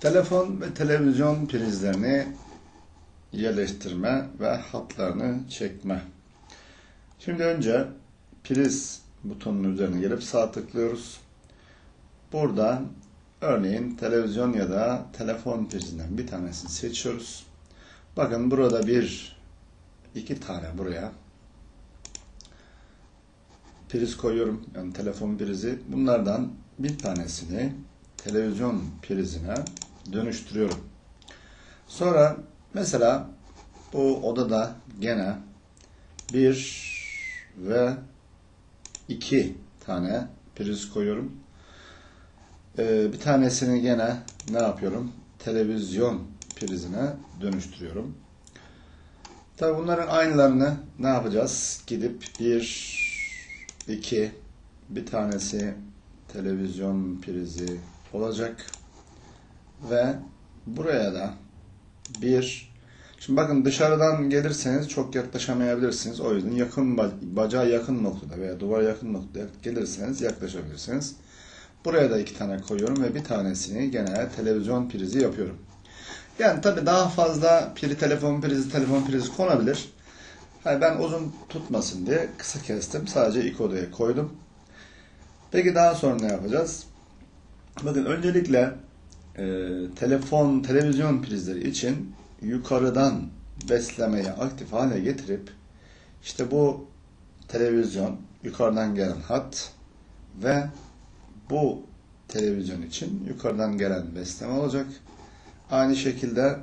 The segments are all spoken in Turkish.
Telefon ve televizyon prizlerini yerleştirme ve hatlarını çekme. Şimdi önce priz butonunun üzerine gelip sağ tıklıyoruz. Burada örneğin televizyon ya da telefon prizinden bir tanesini seçiyoruz. Bakın burada bir, iki tane buraya priz koyuyorum. Yani telefon prizi. Bunlardan bir tanesini televizyon prizine dönüştürüyorum. Sonra mesela bu odada gene bir ve iki tane priz koyuyorum. Ee, bir tanesini gene ne yapıyorum? Televizyon prizine dönüştürüyorum. Tabi bunların aynılarını ne yapacağız? Gidip bir, iki, bir tanesi televizyon prizi olacak. Ve buraya da bir Şimdi bakın dışarıdan gelirseniz çok yaklaşamayabilirsiniz. O yüzden yakın bacağa yakın noktada veya duvara yakın noktada gelirseniz yaklaşabilirsiniz. Buraya da iki tane koyuyorum ve bir tanesini gene televizyon prizi yapıyorum. Yani tabi daha fazla piri telefon prizi telefon prizi konabilir. Yani ben uzun tutmasın diye kısa kestim. Sadece ilk odaya koydum. Peki daha sonra ne yapacağız? Bakın öncelikle e, telefon, televizyon prizleri için yukarıdan beslemeyi aktif hale getirip işte bu televizyon yukarıdan gelen hat ve bu televizyon için yukarıdan gelen besleme olacak. Aynı şekilde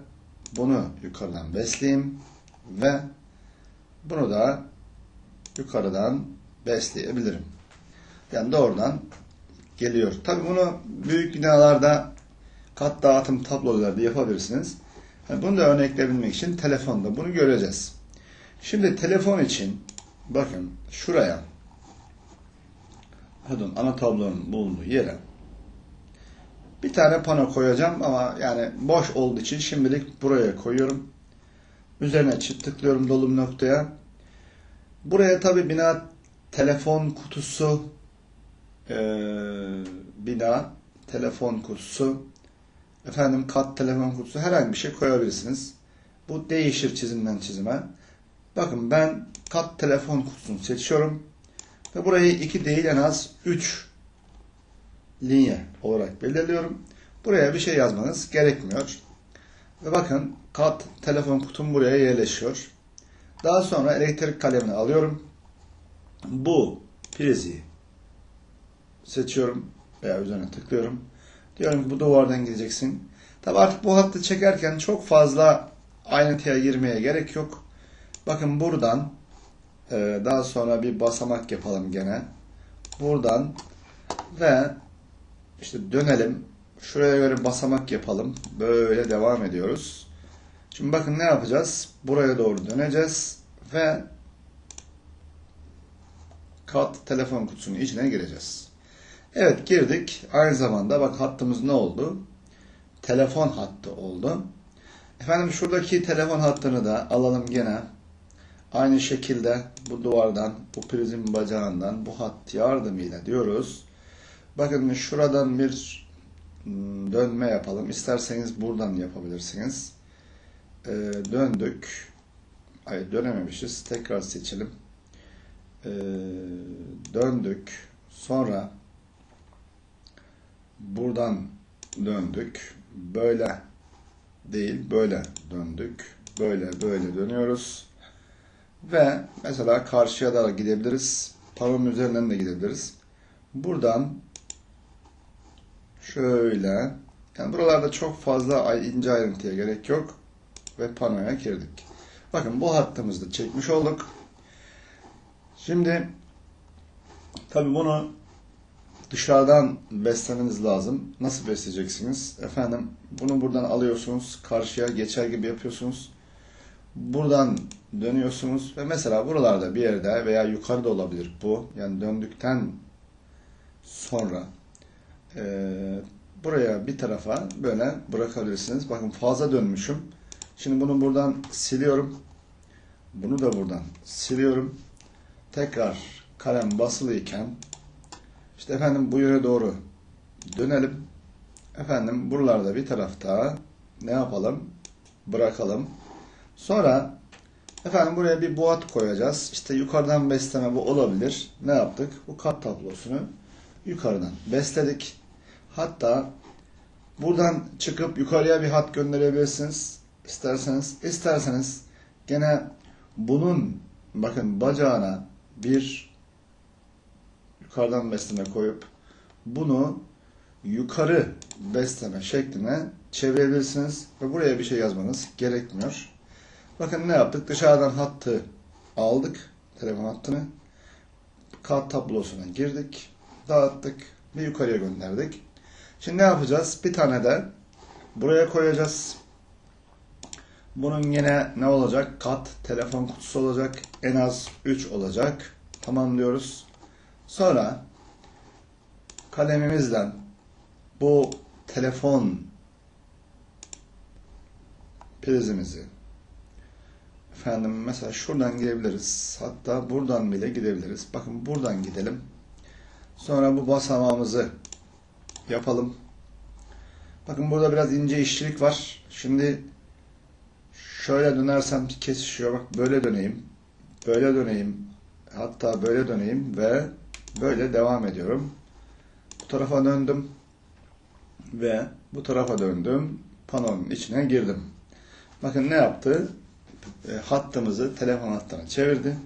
bunu yukarıdan besleyeyim ve bunu da yukarıdan besleyebilirim. Yani doğrudan geliyor. Tabi bunu büyük binalarda kat dağıtım tablolarda yapabilirsiniz. Bunu da örnekleyebilmek için telefonda bunu göreceğiz. Şimdi telefon için bakın şuraya pardon ana tablonun bulunduğu yere bir tane pano koyacağım ama yani boş olduğu için şimdilik buraya koyuyorum. Üzerine çift tıklıyorum dolum noktaya. Buraya tabi bina telefon kutusu e, bina telefon kutusu efendim kat telefon kutusu herhangi bir şey koyabilirsiniz. Bu değişir çizimden çizime. Bakın ben kat telefon kutusunu seçiyorum. Ve burayı iki değil en az 3 linye olarak belirliyorum. Buraya bir şey yazmanız gerekmiyor. Ve bakın kat telefon kutum buraya yerleşiyor. Daha sonra elektrik kalemini alıyorum. Bu prizi seçiyorum veya üzerine tıklıyorum. Diyorum ki bu duvardan gideceksin. Tabi artık bu hattı çekerken çok fazla ayrıntıya girmeye gerek yok. Bakın buradan e, daha sonra bir basamak yapalım gene. Buradan ve işte dönelim. Şuraya göre basamak yapalım. Böyle devam ediyoruz. Şimdi bakın ne yapacağız? Buraya doğru döneceğiz ve kat telefon kutusunun içine gireceğiz. Evet girdik. Aynı zamanda bak hattımız ne oldu? Telefon hattı oldu. Efendim şuradaki telefon hattını da alalım gene. Aynı şekilde bu duvardan, bu prizin bacağından bu hat yardımıyla diyoruz. Bakın şuradan bir hmm, dönme yapalım. İsterseniz buradan yapabilirsiniz. Ee, döndük. Ay dönememişiz. Tekrar seçelim. Ee, döndük. Sonra buradan döndük. Böyle değil, böyle döndük. Böyle böyle dönüyoruz. Ve mesela karşıya da gidebiliriz. Paronun üzerinden de gidebiliriz. Buradan şöyle yani buralarda çok fazla ince ayrıntıya gerek yok. Ve panoya girdik. Bakın bu hattımızı da çekmiş olduk. Şimdi tabi bunu dışarıdan beslemeniz lazım. Nasıl besleyeceksiniz? Efendim bunu buradan alıyorsunuz. Karşıya geçer gibi yapıyorsunuz. Buradan dönüyorsunuz ve mesela buralarda bir yerde veya yukarıda olabilir bu. Yani döndükten sonra e, buraya bir tarafa böyle bırakabilirsiniz. Bakın fazla dönmüşüm. Şimdi bunu buradan siliyorum. Bunu da buradan siliyorum. Tekrar kalem basılıyken işte efendim bu yöne doğru dönelim. efendim buralarda bir tarafta ne yapalım? Bırakalım. Sonra efendim buraya bir boğat koyacağız. İşte yukarıdan besleme bu olabilir. Ne yaptık? Bu kat tablosunu yukarıdan besledik. Hatta buradan çıkıp yukarıya bir hat gönderebilirsiniz. İsterseniz, isterseniz gene bunun bakın bacağına bir yukarıdan besleme koyup bunu yukarı besleme şekline çevirebilirsiniz ve buraya bir şey yazmanız gerekmiyor. Bakın ne yaptık? Dışarıdan hattı aldık, telefon hattını. Kart tablosuna girdik, dağıttık, bir yukarıya gönderdik. Şimdi ne yapacağız? Bir tane de buraya koyacağız. Bunun yine ne olacak? Kat telefon kutusu olacak. En az 3 olacak. Tamam diyoruz. Sonra kalemimizden bu telefon prizimizi efendim mesela şuradan gidebiliriz. Hatta buradan bile gidebiliriz. Bakın buradan gidelim. Sonra bu basamağımızı yapalım. Bakın burada biraz ince işçilik var. Şimdi şöyle dönersem kesişiyor. Bak böyle döneyim. Böyle döneyim. Hatta böyle döneyim ve böyle devam ediyorum. Bu tarafa döndüm ve bu tarafa döndüm. Panonun içine girdim. Bakın ne yaptı? E, hattımızı telefon hattına çevirdi.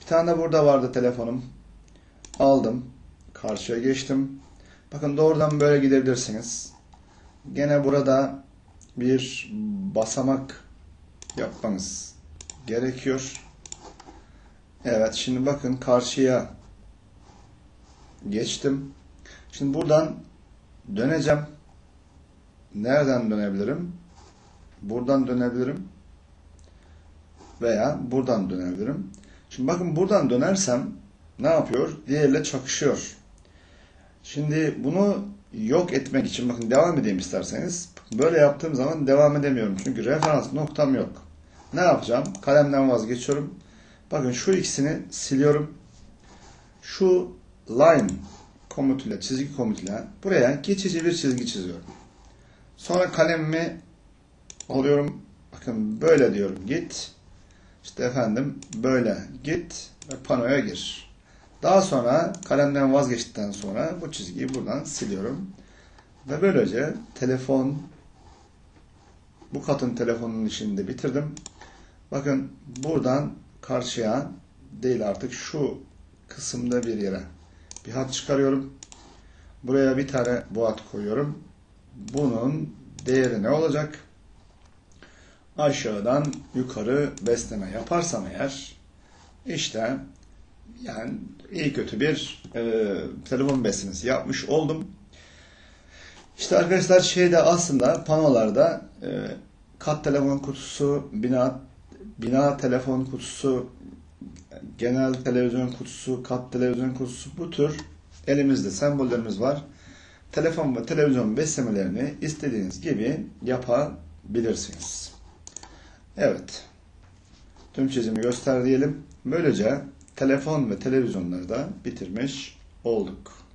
Bir tane de burada vardı telefonum. Aldım. Karşıya geçtim. Bakın doğrudan böyle gidebilirsiniz. Gene burada bir basamak yapmanız gerekiyor. Evet şimdi bakın karşıya geçtim. Şimdi buradan döneceğim. Nereden dönebilirim? Buradan dönebilirim. Veya buradan dönebilirim. Şimdi bakın buradan dönersem ne yapıyor? Diğerle çakışıyor. Şimdi bunu yok etmek için bakın devam edeyim isterseniz. Böyle yaptığım zaman devam edemiyorum. Çünkü referans noktam yok. Ne yapacağım? Kalemden vazgeçiyorum. Bakın şu ikisini siliyorum. Şu line komutuyla, çizgi komutuyla buraya geçici bir çizgi çiziyorum. Sonra kalemimi alıyorum. Bakın böyle diyorum git. İşte efendim böyle git ve panoya gir. Daha sonra kalemden vazgeçtikten sonra bu çizgiyi buradan siliyorum. Ve böylece telefon bu katın telefonun işini de bitirdim. Bakın buradan karşıya değil artık şu kısımda bir yere bir hat çıkarıyorum. Buraya bir tane boğat koyuyorum. Bunun değeri ne olacak? Aşağıdan yukarı besleme yaparsam eğer işte yani iyi kötü bir e, telefon beslemesi yapmış oldum. İşte arkadaşlar şeyde aslında panolarda e, kat telefon kutusu, bina bina telefon kutusu, genel televizyon kutusu, kat televizyon kutusu bu tür elimizde sembollerimiz var. Telefon ve televizyon beslemelerini istediğiniz gibi yapabilirsiniz. Evet. Tüm çizimi göster diyelim. Böylece telefon ve televizyonları da bitirmiş olduk.